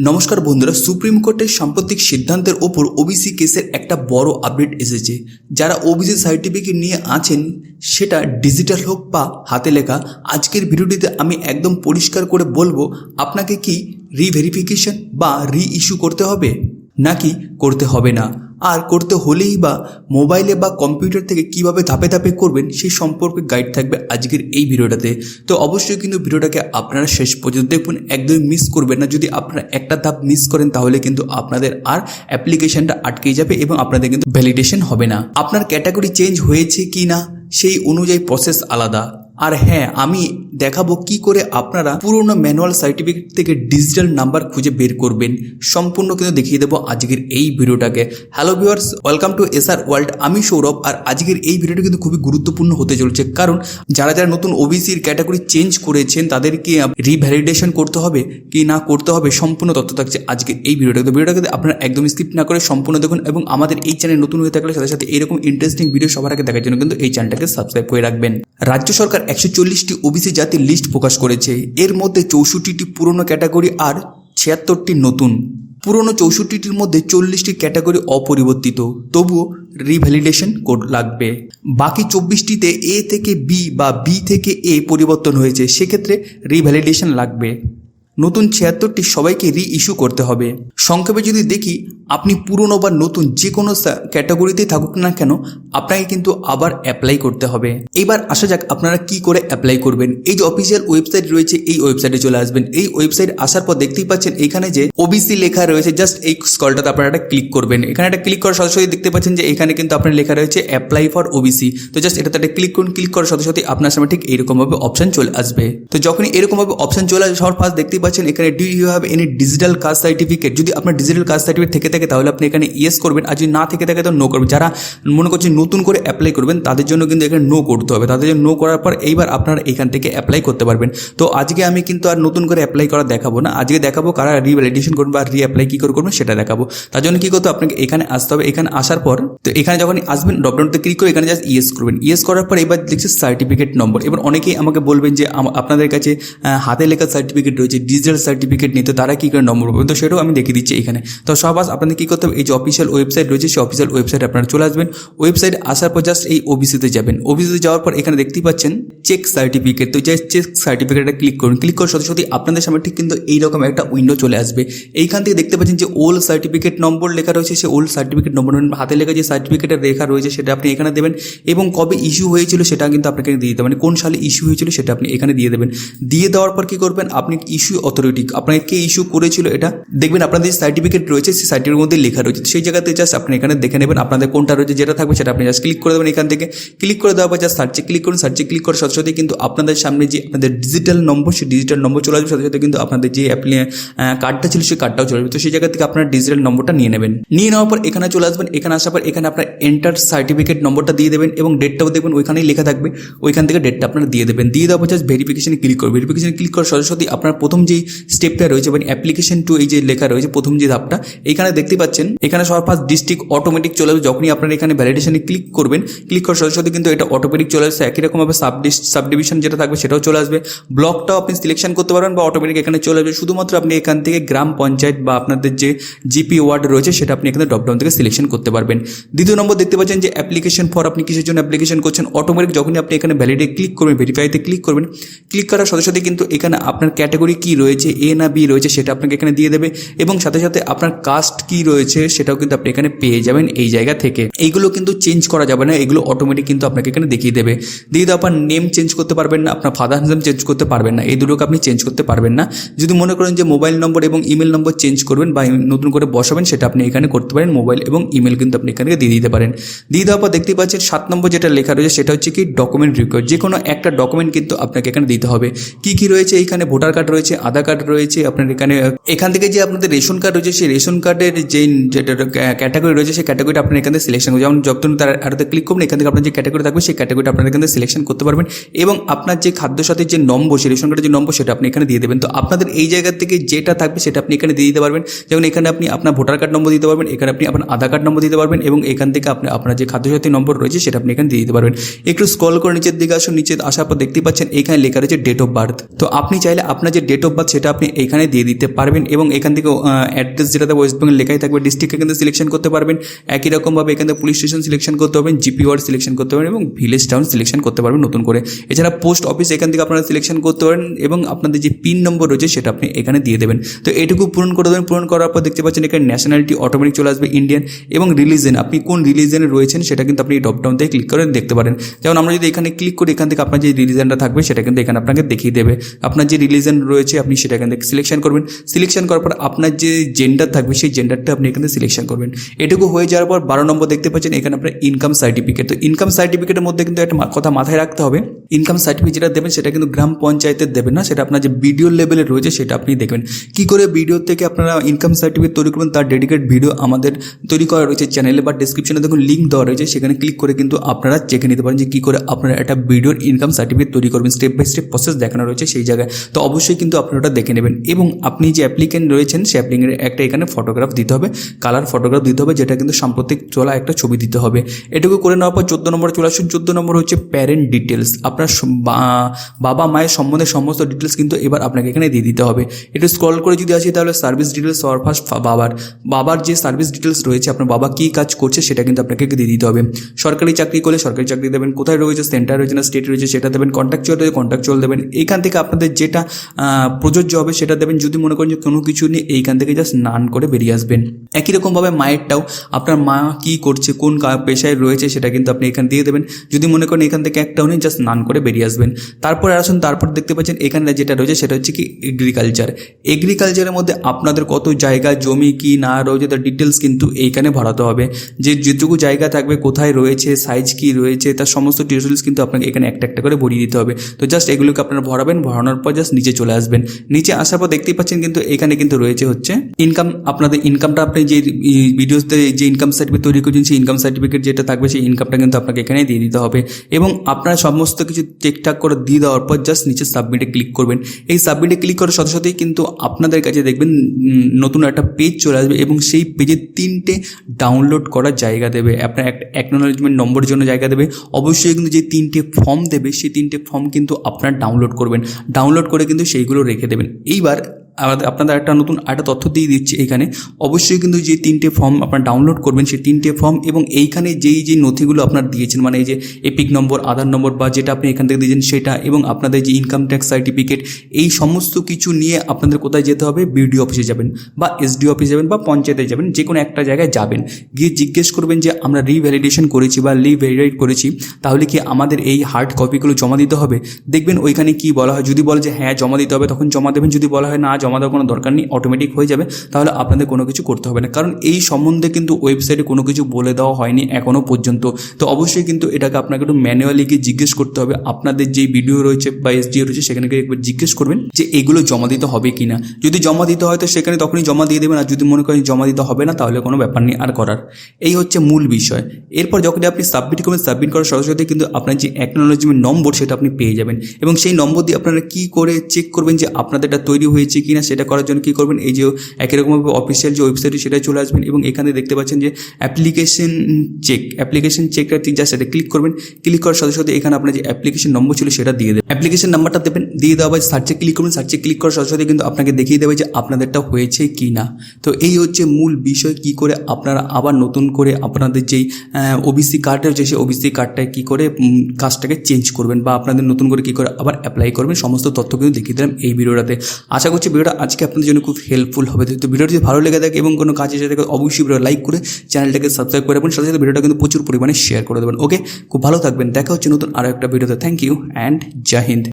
নমস্কার বন্ধুরা, সুপ্রিম কোর্টের সাম্প্রতিক সিদ্ধান্তের ওপর ওবিসি কেসের একটা বড় আপডেট এসেছে। যারা ওবিসি সার্টিফিকেট নিয়ে আছেন, সেটা ডিজিটাল হোক বা হাতে লেখা, আজকের ভিডিওটিতে আমি একদম পরিষ্কার করে বলব, আপনাকে কি রিভেরিফিকেশন বা রি ইস্যু করতে হবে? নাকি করতে হবে না? আর করতে হলেই বা মোবাইলে বা কম্পিউটার থেকে কীভাবে ধাপে ধাপে করবেন সেই সম্পর্কে গাইড থাকবে আজকের এই ভিডিওটাতে। তো অবশ্যই কিন্তু ভিডিওটাকে আপনারা শেষ পর্যন্ত দেখুন, একদমই মিস করবেন না। যদি আপনারা একটা ধাপ মিস করেন, তাহলে কিন্তু আপনাদের আর অ্যাপ্লিকেশনটা আটকে যাবে এবং আপনাদের কিন্তু ভ্যালিডেশন হবে না। আপনার ক্যাটাগরি চেঞ্জ হয়েছে কি না সেই অনুযায়ী প্রসেস আলাদা। আর হ্যাঁ আমি দেখাবো কি করে আপনারা পুরনো ম্যানুয়াল সার্টিফিকেট থেকে ডিজিটাল নাম্বার খুঁজে বের করবেন। সম্পূর্ণ কিন্তু দেখিয়ে দেবো আজকের এই ভিডিওটাকে। Hello viewers welcome to S R world আমি সৌরভ, আর আজকের এই ভিডিওটা কিন্তু খুবই গুরুত্বপূর্ণ হতে চলছে। কারণ যারা যারা নতুন ওবিসির ক্যাটাগরি চেঞ্জ করেছেন, তাদেরকে রিভ্যালিডেশন করতে হবে কি না করতে হবে সম্পূর্ণ তথ্য থাকছে আজকের এই ভিডিওটা তো ভিডিওটাকে আপনারা একদম স্কিপ না করে সম্পূর্ণ দেখুন এবং আমাদের এই চ্যানেল নতুন হয়ে থাকলে সাথে সাথে এরকম ইন্টারেস্টিং ভিডিও সবার আগে দেখার জন্য কিন্তু এই চ্যানেলটাকে সাবস্ক্রাইব করে রাখবেন। রাজ্য সরকার একশো চল্লিশটি ওবিসি জাতির লিস্ট প্রকাশ করেছে। এর মধ্যে চৌষট্টিটি পুরনো ক্যাটাগরি আর ছিয়াত্তরটি নতুন। পুরনো চৌষট্টিটির মধ্যে চল্লিশটি ক্যাটাগরি অপরিবর্তিত। তবুও রিভ্যালিডেশন কোড লাগবে। বাকি চব্বিশটিতে এ থেকে বি বা বি থেকে এ পরিবর্তন হয়েছে। সেক্ষেত্রে রিভ্যালিডেশন লাগবে। নতুন ছিয়াত্তরটি সবাইকে রি ইস্যু করতে হবে। সংক্ষেপে যদি দেখি, আপনি পুরনো বা নতুন যে কোনো ক্যাটাগরিতে থাকুক না কেন, আপনাকে কিন্তু আবার অ্যাপ্লাই করতে হবে। এবার আসা যাক আপনারা কি করে অ্যাপ্লাই করবেন। এই যে অফিসিয়াল ওয়েবসাইট রয়েছে, এই ওয়েবসাইটে চলে আসবেন। এই ওয়েবসাইট আসার পর দেখতেই পাচ্ছেন এখানে যে ওবিসি লেখা রয়েছে জাস্ট এই স্কলটাতে আপনারা একটা ক্লিক করবেন। এখানে একটা ক্লিক করার সাথে সাথে দেখতে পাচ্ছেন যে এখানে কিন্তু আপনার লেখা রয়েছে অ্যাপ্লাই ফর ওবিসি তো জাস্ট এটাতে একটা ক্লিক করুন ক্লিক করার সাথে সাথে আপনার সামনে ঠিক এরকমভাবে অপশন চলে আসবে। তো যখনই এরকমভাবে অপশন চলে আসবে, সবার ফার্স্ট দেখতেই পাচ্ছেন, এখানে do you have any digital caste certificate যদি আপনার ডিজিটাল কাস্ট সার্টিফিকেট থেকে থাকে, তাহলে আপনি এখানে ইয়েস করবেন, আর যদি না থেকে থাকে, তো নো করবেন। যারা মনে করছেন নতুন করে অ্যাপ্লাই করবেন, তাদের জন্য কিন্তু এখানে নো করতে হবে। তাদের জন্য নো করার পর এইবার আপনারা এখান থেকে অ্যাপ্লাই করতে পারবেন। তো আজকে আমি কিন্তু আর নতুন করে অ্যাপ্লাই করা দেখাবো না। আজকে দেখাবো কারা রিভ্যালিডেশন করবেন বা রি অ্যাপ্লাই কী করে করবেন, সেটা দেখাবো। তার জন্য কী করতে আপনাকে এখানে আসতে হবে। এখানে আসার পর, তো এখানে যখন আসবেন ডপডাউনতে ক্লিক করে এখানে জাস্ট ইয়েস করবেন। ইয়েস করার পর এবার দেখছি সার্টিফিকেট নম্বর এবার অনেকেই আমাকে বলবেন যে আপনাদের কাছে হাতে লেখা সার্টিফিকেট রয়েছে ডিজিটাল সার্টিফিকেট নিতে তারা কী করে নম্বর পাবেন তো সেটাও আমি দেখিয়ে দিচ্ছি এখানে। তো সব সবাস, আপনাদের কী করতে হবে? এই যে অফিসিয়াল ওয়েবসাইট রয়েছে, সেই অফিসিয়াল ওয়েবসাইট আপনারা চলে আসবেন। ওয়েবসাইট আসার পর জাস্ট এই ওবিসিতে যাবেন। ওবিসিতে যাওয়ার পর এখানে দেখতেই পাচ্ছেন চেক সার্টিফিকেট তো জাস্ট চেক সার্টিফিকেটটা ক্লিক করুন। ক্লিক করার সাথে সাথে আপনাদের সামনে ঠিক কিন্তু এইরকম একটা উইন্ডো চলে আসবে। এইখান থেকে দেখতে পাচ্ছেন যে ওল্ড সার্টিফিকেট নম্বর লেখা রয়েছে। সেই ওল্ড সার্টিফিকেট নম্বর হাতে লেখা যে সার্টিফিকেটের লেখা রয়েছে, সেটা আপনি এখানে দেবেন। এবং কবে ইস্যু হয়েছিল, সেটা কিন্তু আপনাকে দিয়ে দিতে মানে কোন সালে ইস্যু হয়েছিল, সেটা আপনি এখানে দিয়ে দেবেন। দিয়ে দেওয়ার পর কী করবেন? আপনি ইস্যু অথরিটি আপনাকে ইস্যু করেছিল এটা? দেখবেন আপনাদের যে সার্টিফিকেট রয়েছে, সেই সার্টিফিকেটের মধ্যে লেখা রয়েছে। সেই জায়গাতে জাস্ট আপনি এখানে দেখে নেবেন আপনাদের কোনটা রয়েছে, যেটা থাকবে সেটা আপনি জাস্ট ক্লিক করে দেবেন এখান থেকে। ক্লিক করে দেওয়ার পর জাস্ট সার্চে ক্লিক করুন সার্চে ক্লিক করার সাথে সাথে কিন্তু আপনাদের সামনে যে আপনাদের ডিজিটাল নম্বর সেই ডিজিটাল নম্বর চলে আসবে, সাথে সাথে কিন্তু আপনাদের যে অ্যাপ্লি কার্ডটা ছিল সেই কার্ডটাও চলে আসবে। তো সেই জায়গা থেকে আপনার ডিজিটাল নম্বরটা নিয়ে নেবেন। নিয়ে নেওয়ার পর এখানে চলে আসবেন, এখানে আসার পর এখানে আপনার এন্টার সার্টিফিকেট নম্বরটা দিয়ে দেবেন এবং ডেটটাও দেখবেন, ওইখানেই লেখা থাকবে। ওইখান থেকে ডেটটা আপনারা দিয়ে দেবেন। দিয়ে দেওয়ার পর জাস্ট ভেরিফিকেশনে ক্লিক করবেন। ভেরিফিকেশনে ক্লিক করার সাথে সাথে আপনার প্রথম যেই স্টেপটা রয়েছে মানে অ্যাপ্লিকেশন টু এই যে লেখা রয়েছে, প্রথম যে ধাপটা এখানে দেখতে পাচ্ছেন, এখানে সবার ফার্স্ট ডিস্ট্রিক্ট অটোমেটিক চলে আসবে। যখনই আপনারা এখানে ভ্যালিডেশনে ক্লিক করবেন ক্লিক করার সাথে সাথে কিন্তু এটা অটোমেটিক চলে আসবে। একই রকমভাবে সাব সাব ডিভিশন যেটা থাকবে, সেটাও চলে আসবে। ব্লকটাও আপনি সিলেকশন করতে পারবেন বা অটোমেটিক এখানে চলে আসবে। শুধুমাত্র আপনি এখান থেকে গ্রাম পঞ্চায়েত বা আপনাদের যে জিপি ওয়ার্ড রয়েছে, সেটা আপনি এখানে ড্রপডাউন থেকে সিলেকশন করতে পারবেন। দ্বিতীয় নম্বর দেখতে পাচ্ছেন যে অ্যাপ্লিকেশন ফর আপনি কিসের জন্য অ্যাপ্লিকেশন করছেন অটোমেটিক যখনই আপনি এখানে ভ্যালিডে ক্লিক করবেন ভেরিফাইতে ক্লিক করবেন ক্লিক করার সাথে সাথে কিন্তু এখানে আপনার ক্যাটাগরি কি রয়েছে এ না বি রয়েছে, সেটা আপনাকে এখানে দিয়ে দেবে এবং সাথে সাথে আপনার কাস্ট কি রয়েছে সেটাও কিন্তু আপনি এখানে পেয়ে যাবেন এই জায়গা থেকে। এইগুলো কিন্তু চেঞ্জ করা যাবে না, এগুলো অটোমেটিক কিন্তু আপনাকে এখানে দেখিয়ে দেবে। দিয়ে দেওয়ার পর নেম চেঞ্জ করতে পারবেন না, আপনার ফাদার নেম চেঞ্জ করতে পারবেন না, এই দুটোকে আপনি চেঞ্জ করতে পারবেন না। যদি মনে করেন যে মোবাইল নম্বর এবং ইমেল নম্বর চেঞ্জ করবেন বা নতুন করে বসাবেন, সেটা আপনি এখানে করতে পারেন মোবাইল এবং ইমেল কিন্তু আপনি এখানে দিয়ে দিতে পারেন। দিয়ে দেওয়ার পর দেখতে পাচ্ছেন সাত নম্বর যেটা লেখা রয়েছে, সেটা হচ্ছে কি ডকুমেন্ট রিকোয়ার্ড যে কোনো একটা ডকুমেন্ট কিন্তু আপনাকে এখানে দিতে হবে। কি কি রয়েছে? এখানে ভোটার কার্ড রয়েছে আধার কার্ড রয়েছে, আপনার এখানে এখান থেকে যে আপনাদের রেশন কার্ড রয়েছে, সেই রেশন কার্ডের যে যেটা ক্যাটাগরি রয়েছে, সেই ক্যাটাগরিটা আপনার এখান থেকে সিলেকশন করবেন যেমন যখন তার আরতে ক্লিক করবেন, এখান থেকে আপনার যে ক্যাটাগরি থাকবে, সেই ক্যাটাগরিটা আপনার এখান থেকে সিলেকশন করতে পারবেন এবং আপনার যে খাদ্য সাথে যে নম্বর, সেই রেশন কার্ডের যে নম্বর, সেটা আপনি এখানে দিয়ে দেবেন। তো আপনাদের এই জায়গা থেকে যেটা থাকবে, সেটা আপনি এখানে দিয়ে দিতে পারবেন। যেমন এখানে আপনি আপনার ভোটার কার্ড নম্বর দিতে পারবেন, এখানে আপনি আপনার আধার কার্ড নম্বর দিতে পারবেন এবং এখান থেকে আপনি, আপনার যে খাদ্যসাথী নম্বর রয়েছে, সেটা আপনি এখানে দিয়ে দিতে পারবেন। একটু স্ক্রল করে নিচের দিকে আসুন নিচে আসার পর দেখতে পাচ্ছেন, এখানে লেখা রয়েছে ডেট অফ বার্থ তো আপনি চাইলে আপনার যে ডেট অফ বাদ সেটা আপনি এখানে দিয়ে দিতে পারবেন এবং এখান থেকে অ্যাড্রেস যেটাতে ওয়েস্ট বেঙ্গল লেখাই থাকবে ডিস্ট্রিক্ট এখান থেকে সিলেকশন করতে পারবেন। একই রকমভাবে এখান থেকে পুলিশ স্টেশন সিলেকশন করতে পারবেন জিপি ওয়ার্ড সিলেকশন করতে পারবেন এবং ভিলেজ টাউন সিলেকশন করতে পারবেন নতুন করে। এছাড়া পোস্ট অফিস এখান থেকে আপনারা সিলেকশন করতে পারেন এবং আপনাদের যে পিন নম্বর রয়েছে সেটা আপনি এখানে দিয়ে দেবেন। তো এটুকু পূরণ করে দেবেন। পূরণ করার পর দেখতে পাচ্ছেন এখানে ন্যাশনালিটি অটোমেটিক চলে আসবে ইন্ডিয়ান এবং রিলিজেন আপনি কোন রিলিজনে রয়েছেন সেটা কিন্তু আপনি ড্রপডাউন থেকে ক্লিক করে দেখতে পারেন। যেমন আমরা যদি এখানে ক্লিক করি, এখান থেকে আপনার যে রিলিজনটা থাকবে সেটা কিন্তু এখানে আপনাকে দেখিয়ে দেবে। আপনার যে রিলিজন রয়েছে আপনি সেটা এখান থেকে সিলেকশন করবেন। সিলেকশন করার পর আপনার যে জেন্ডার থাকবে, সেই জেন্ডারটা আপনি এখানে সিলেকশন করবেন। এটুকু হয়ে যাওয়ার পর বারো নম্বর দেখতে পাচ্ছেন, এখানে আপনার ইনকাম সার্টিফিকেট তো ইনকাম সার্টিফিকেটের মধ্যে কিন্তু একটা কথা মাথায় রাখতে হবে ইনকাম সার্টিফিকেট যেটা দেবেন, সেটা কিন্তু গ্রাম পঞ্চায়েতের দেবেন না, সেটা আপনার যে বিডিও লেভেলে রয়েছে, সেটা আপনি দেখবেন। কি করে ভিডিও থেকে আপনারা ইনকাম সার্টিফিকেট তৈরি করবেন, তার ডেডিকেট ভিডিও আমাদের তৈরি করা রয়েছে চ্যানেলে বা ডিসক্রিপশনে দেখুন লিঙ্ক দেওয়া রয়েছে, সেখানে ক্লিক করে কিন্তু আপনারা চেখে নিতে পারেন যে কী করে আপনারা একটা ভিডিওর ইনকাম সার্টিফিকেট তৈরি করবেন। স্টেপ বাই স্টেপ প্রসেস দেখানো রয়েছে সেই জায়গায়। তো অবশ্যই কিন্তু আপনারা ওটা দেখে নেবেন। এবং আপনি যে অ্যাপ্লিকেন্ট রয়েছেন সেই অ্যাপ্লিকেন্টের একটা এখানে ফটোগ্রাফ দিতে হবে। কালার ফটোগ্রাফ দিতে হবে, যেটা কিন্তু সাম্প্রতিক চলা একটা ছবি দিতে হবে। এটুকু করে নেওয়ার পর চোদ্দ নম্বরে চলে আসুন। চোদ্দ নম্বর হচ্ছে প্যারেন্ট ডিটেলস আপনার বাবা মায়ের সম্বন্ধে সমস্ত ডিটেলস কিন্তু এবার আপনাকে এখানে দিয়ে দিতে হবে। একটু স্ক্রল করে যদি আসি, তাহলে সার্ভিস ডিটেলস হওয়ার ফার্স্ট বাবার বাবার যে সার্ভিস ডিটেলস রয়েছে, আপনার বাবা কী কাজ করছে, সেটা কিন্তু আপনাকে দিয়ে দিতে হবে। সরকারি চাকরি করলে সরকারি চাকরি দেবেন। কোথায় রয়েছে সেন্টার রয়েছে না স্টেট রয়েছে, সেটা দেবেন। কন্ট্রাকচুয়াল রয়েছে কন্ট্রাকচুয়াল দেবেন। এখান থেকে আপনাদের যেটা প্রযোজ্য হবে, সেটা দেবেন যদি মনে করেন যে কোনো কিছু নিয়ে এইখান থেকে জাস্ট নান করে বেরিয়ে আসবেন। একই রকমভাবে মায়েরটাও, আপনার মা কী করছে, কোন পেশায় রয়েছে সেটা কিন্তু আপনি এখানে দিয়ে দেবেন। যদি মনে করেন এখান থেকে একটাও নেই জাস্ট নান করে বেরিয়ে আসবেন। তারপরে আসুন, তারপর দেখতে পাচ্ছেন এখানে যেটা রয়েছে সেটা হচ্ছে কি এগ্রিকালচার এগ্রিকালচারের মধ্যে আপনাদের কত জায়গা, জমি কি না রয়েছে, তার ডিটেলস কিন্তু এইখানে ভরাতে হবে। যে যেটুকু জায়গা থাকবে, কোথায় রয়েছে সাইজ কি রয়েছে, তার সমস্ত ডিটেলস কিন্তু আপনাকে এখানে একটা একটা করে ভরিয়ে দিতে হবে। তো জাস্ট এগুলোকে আপনারা ভরাবেন, ভরানোর পর জাস্ট নিচে চলে আসবেন। নিচে আসার পর দেখতেই পাচ্ছেন কিন্তু এখানে কিন্তু রয়েছে হচ্ছে ইনকাম আপনাদের ইনকামটা আপনি যে ভিডিওতে যে ইনকাম সার্টিফিকেট তৈরি করছেন, সেই ইনকাম সার্টিফিকেট যেটা থাকবে, সেই ইনকামটা কিন্তু আপনাকে এখানে দিয়ে দিতে হবে। এবং আপনারা সমস্ত কিছু ঠিকঠাক করে দিয়ে দেওয়ার পর জাস্ট নিচে সাবমিটে ক্লিক করবেন। এই সাবমিটে ক্লিক করার সাথে সাথেই কিন্তু আপনাদের কাছে দেখবেন নতুন একটা পেজ চলে আসবে এবং সেই পেজে তিনটে ডাউনলোড করার জায়গা দেবে। আপনার একটা অ্যাকনোলজমেন্ট নম্বরের জন্য জায়গা দেবে। অবশ্যই কিন্তু যে তিনটে ফর্ম দেবে, সেই তিনটে ফর্ম কিন্তু আপনার ডাউনলোড করবেন। ডাউনলোড করে কিন্তু সেইগুলো রেখে দেবেন। এইবার আপনাদের একটা নতুন একটা তথ্য দিয়ে দিচ্ছি এখানে। অবশ্যই কিন্তু যে তিনটে ফর্ম আপনার ডাউনলোড করবেন, সেই তিনটে ফর্ম এবং এইখানে যেই যে নথিগুলো আপনার দিয়েছেন মানে এই যে এপিক নম্বর আধার নম্বর বা যেটা আপনি এখান থেকে দিয়েছেন সেটা এবং আপনাদের যে ইনকাম ট্যাক্স সার্টিফিকেট এই সমস্ত কিছু নিয়ে আপনাদের কোথায় যেতে হবে? বিডিও অফিসে যাবেন বা এসডি অফিসে যাবেন বা পঞ্চায়েতে যাবেন যে কোনো একটা জায়গায় যাবেন। গিয়ে জিজ্ঞেস করবেন যে আমরা রিভ্যালিডেশন করেছি বা রিভ্যালিডেট করেছি, তাহলে কি আমাদের এই হার্ড কপিগুলো জমা দিতে হবে? দেখবেন ওইখানে কি বলা হয়? যদি বলে যে হ্যাঁ জমা দিতে হবে, তখন জমা দেবেন, যদি বলা হয় না, জমা দেওয়ার কোনো দরকার নেই অটোমেটিক হয়ে যাবে, তাহলে আপনাদের কোনো কিছু করতে হবে না। কারণ এই সম্বন্ধে কিন্তু ওয়েবসাইটে কোনো কিছু বলে দেওয়া হয়নি এখনও পর্যন্ত। তো অবশ্যই কিন্তু এটাকে আপনাকে একটু ম্যানুয়ালি গিয়ে জিজ্ঞেস করতে হবে। আপনাদের যেই ভিডিও রয়েছে বা এসডিও রয়েছে, সেখানে গিয়ে একবার জিজ্ঞেস করবেন যে এগুলো জমা দিতে হবে কি না যদি জমা দিতে হয়, তো সেখানে তখনই জমা দিয়ে দেবেন, আর যদি মনে করেন জমা দিতে হবে না, তাহলে কোনো ব্যাপার নেই আর করার। এই হচ্ছে মূল বিষয়। এরপর যখন আপনি সাবমিট করবেন সাবমিট করার সাথে কিন্তু আপনার যে অ্যাকনোলজমেন্ট নম্বর সেটা আপনি পেয়ে যাবেন। এবং সেই নম্বর দিয়ে আপনারা কি করে চেক করবেন যে আপনাদেরটা তৈরি হয়েছে কি না সেটা করার জন্য কি করবেন? এই যে একই রকমভাবে অফিসিয়াল যে ওয়েবসাইট সেটাই চলে আসবেন এবং এখানে দেখতে পাচ্ছেন যে অ্যাপ্লিকেশন চেক অ্যাপ্লিকেশন চেকটা ঠিক জাস্ট এটা ক্লিক করবেন। ক্লিক করার সাথে সাথে এখানে আপনার যে অ্যাপ্লিকেশন নম্বর ছিল সেটা দিয়ে দেবেন। অ্যাপ্লিকেশন নাম্বারটা দেবেন, দিয়ে দেওয়া বা সার্চে ক্লিক করবেন। সার্চে ক্লিক করার সাথে সাথে কিন্তু আপনাকে দেখিয়ে দেবে যে আপনাদেরটা হয়েছে কি না। তো এই হচ্ছে মূল বিষয়, কি করে আপনারা আবার নতুন করে আপনাদের যেই ওবিসি কার্ড রয়েছে, সেই ওবিসি কার্ডটায় কী করে কাজটাকে চেঞ্জ করবেন বা আপনাদের নতুন করে কী করে আবার অ্যাপ্লাই করবেন। সমস্ত তথ্য কিন্তু দেখিয়ে দিলাম এই ভিডিওটাতে। আশা করছি ভিডিওটা আজকে আপনাদের জন্য খুব হেল্পফুল হবে। তো ভিডিওটি যদি ভালো লেগে থাকে এবং কোনো কাজে এসে থাকে, অবশ্যই ভিডিও লাইক করে চ্যানেলটাকে সাবস্ক্রাইব করে এবং সাথে সাথে ভিডিওটা কিন্তু প্রচুর পরিমাণে শেয়ার করে দেবেন। ওকে খুব ভালো থাকবেন। দেখা হচ্ছে নতুন আরও একটা ভিডিওতে। Thank you and Joy Hind